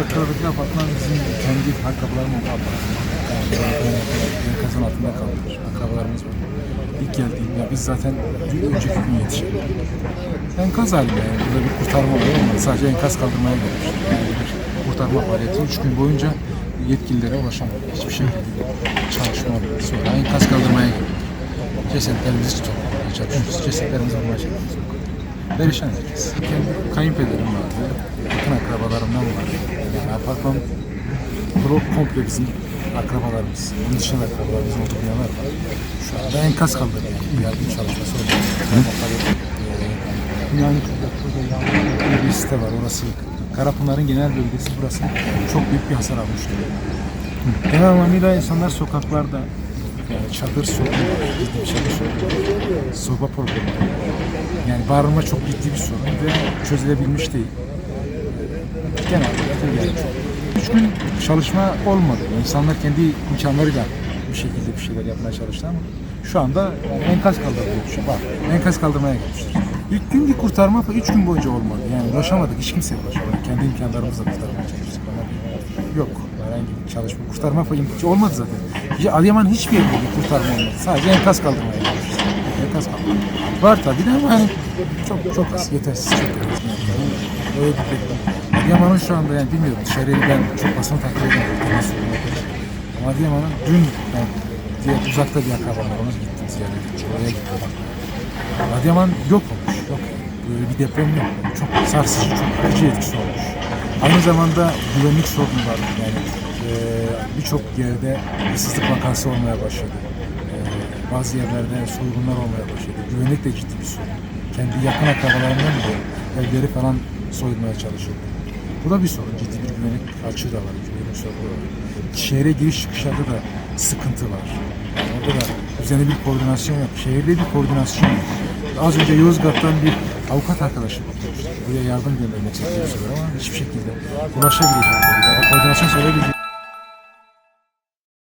Karkıra'daki apartman bizim kendi ayakkabılarım oldu apartman. Altında kaldılar. Akrabalarımız var. İlk geldiğimde biz zaten önceki gün yetişelim. Enkaz halinde yani burada bir kurtarma olayı olmadı. Sadece enkaz kaldırmaya gelmiştik. Yani bir kurtarma faaliyeti üç gün boyunca yetkililere ulaşamadık. Hiçbir şekilde çalışma. Sonra enkaz kaldırmaya geldik. Cesetlerimizi toplamaya çalışıyoruz. Cesetlerimizi bulmaya çalışıyoruz. Perişan herkes. Kendi kayınpederim vardı. Yakın akrabalarımdan vardı. Yani apartman pro komple bizim akrabalarımız. Bunun dışında akrabalarımızın olduğu binalar var. Şu anda enkaz kaldırıyor. Yani yardım çalışması oluyor. Dünyanın yağmur bir site var. Orası Karapınar'ın genel bölgesi burası. Çok büyük bir hasar almış durumda. Genel anlamıyla insanlar sokaklarda yani çadır sorunu var, çadır sorunu var. Soba problemi var. Yani barınma çok ciddi bir sorun ve çözülebilmiş değil. Genelde yani üç gün çalışma olmadı. İnsanlar kendi imkanlarıyla bir şekilde bir şeyler yapmaya çalıştı ama şu anda enkaz kaldırmaya şu bak enkaz kaldırmaya gelmişler. İlk gün bir kurtarma üç gün boyunca olmadı. Yani ulaşamadık. Hiç kimseye ulaşamadık. Kendi imkanlarımızla kurtarmaya çalıştık yok. Herhangi bir çalışma, kurtarma falan olmadı zaten. Adıyaman hiçbir yerinde bir kurtarma olmadı. Sadece enkaz kaldırmaya gelmiştik. Kaldırma. Var tabii de ama hani çok çok az, yetersiz, çok. Öyle bir bekle. Adıyaman'ın şu anda yani bilmiyorum dışarıya ben çok basını takip ürünleri. Ama Adıyaman'ın dün yani diğer uzakta bir akrabalarımız gittim ziyaret ettim. Oraya gittim. Adıyaman yok olmuş. Yok. Böyle bir deprem yok. Çok sarsıcı, çok acı etkisi olmuş. Aynı zamanda güvenlik sorunu var. Yani eee, birçok yerde hırsızlık vakası olmaya başladı. Bazı yerlerde soygunlar olmaya başladı. Güvenlik de ciddi bir sorun. Kendi yakın akrabalarından bile evleri falan soyulmaya çalışıldı. Bu da bir sorun. Ciddi bir güvenlik açığı da var. Güvenlik sorunu var. Şehre giriş çıkışlarda da sıkıntı var. Yani orada da düzenli bir koordinasyon yok. Şehirde bir koordinasyon yok. Az önce Yozgat'tan bir avukat arkadaşım buraya yardım göndermek söylüyor ama hiçbir şekilde ulaşabilecekleri ya da koordinasyon sağlayabilecekleri